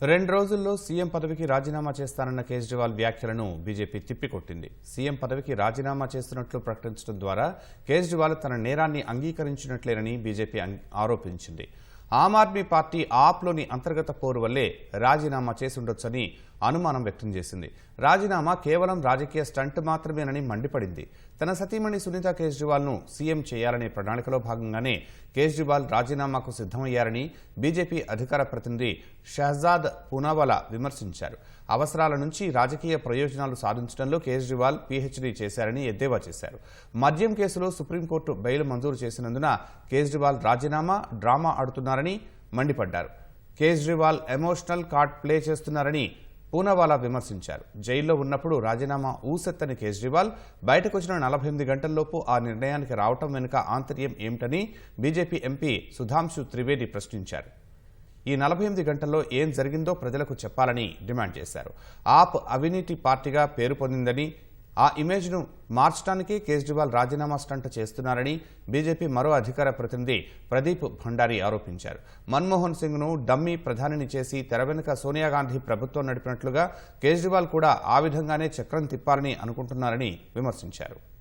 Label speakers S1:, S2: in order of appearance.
S1: రెండు రోజుల్లో సీఎం పదవికి రాజీనామా చేస్తానన్న కేజ్రీవాల్ వ్యాఖ్యలను బీజేపీ తిప్పికొట్టింది. సీఎం పదవికి రాజీనామా చేస్తున్నట్లు ప్రకటించడం ద్వారా కేజ్రీవాల్ తన నేరాన్ని అంగీకరించినట్లేనని బీజేపీ ఆరోపించింది. ఆమ్ ఆద్మీ పార్టీ ఆప్లోని అంతర్గత పోరు వల్లే రాజీనామా చేసి ఉండొచ్చని అనుమానం వ్యక్తం చేసింది. రాజీనామా కేవలం రాజకీయ స్టంట్ మాత్రమేనని మండిపడింది. తన సతీమణి సునీత కేజ్రీవాల్ను సీఎం చేయాలనే ప్రణాళికలో భాగంగానే కేజ్రీవాల్ రాజీనామాకు సిద్ధమయ్యారని బీజేపీ అధికార ప్రతినిధి షహజాద్ పూనావాలా విమర్శించారు. అవసరాల నుంచి రాజకీయ ప్రయోజనాలు సాధించడంలో కేజ్రీవాల్ పీహెచ్డీ చేశారని ఎద్దేవా చేశారు. మద్యం కేసులో సుప్రీంకోర్టు బెయిల్ మంజూరు చేసినందున కేజ్రీవాల్ రాజీనామా డ్రామా ఆడుతున్నారని మండిపడ్డారు. కేజ్రీవాల్ ఎమోషనల్ కార్డ్ ప్లే చేస్తున్నారని పూనావాలా విమర్శించారు. జైల్లో ఉన్నప్పుడు రాజీనామా ఊసెత్తని కేజ్రీవాల్ బయటకొచ్చిన నలభై ఎనిమిది గంటల్లోపు ఆ నిర్ణయానికి రావటం వెనుక ఆంతర్యం ఏమిటని బీజేపీ ఎంపీ సుధాంశు త్రివేది ప్రశ్నించారు. ఈ నలభై ఎనిమిది గంటల్లో ఏం జరిగిందో ప్రజలకు చెప్పాలని డిమాండ్ చేశారు. ఆప్ అవినీతి పార్టీగా పేరు పొందిందని ఆ ఇమేజ్ను మార్చడానికి కేజ్రీవాల్ రాజీనామా స్టంట్ చేస్తున్నారని బీజేపీ మరో అధికార ప్రతినిధి ప్రదీప్ భండారి ఆరోపించారు. మన్మోహన్ సింగ్ను డమ్మీ ప్రధానిని చేసి తెర వెనుక సోనియా గాంధీ ప్రభుత్వం నడిపినట్లుగా కేజ్రీవాల్ కూడా ఆ విధంగానే చక్రం తిప్పాలని అనుకుంటున్నారని విమర్శించారు.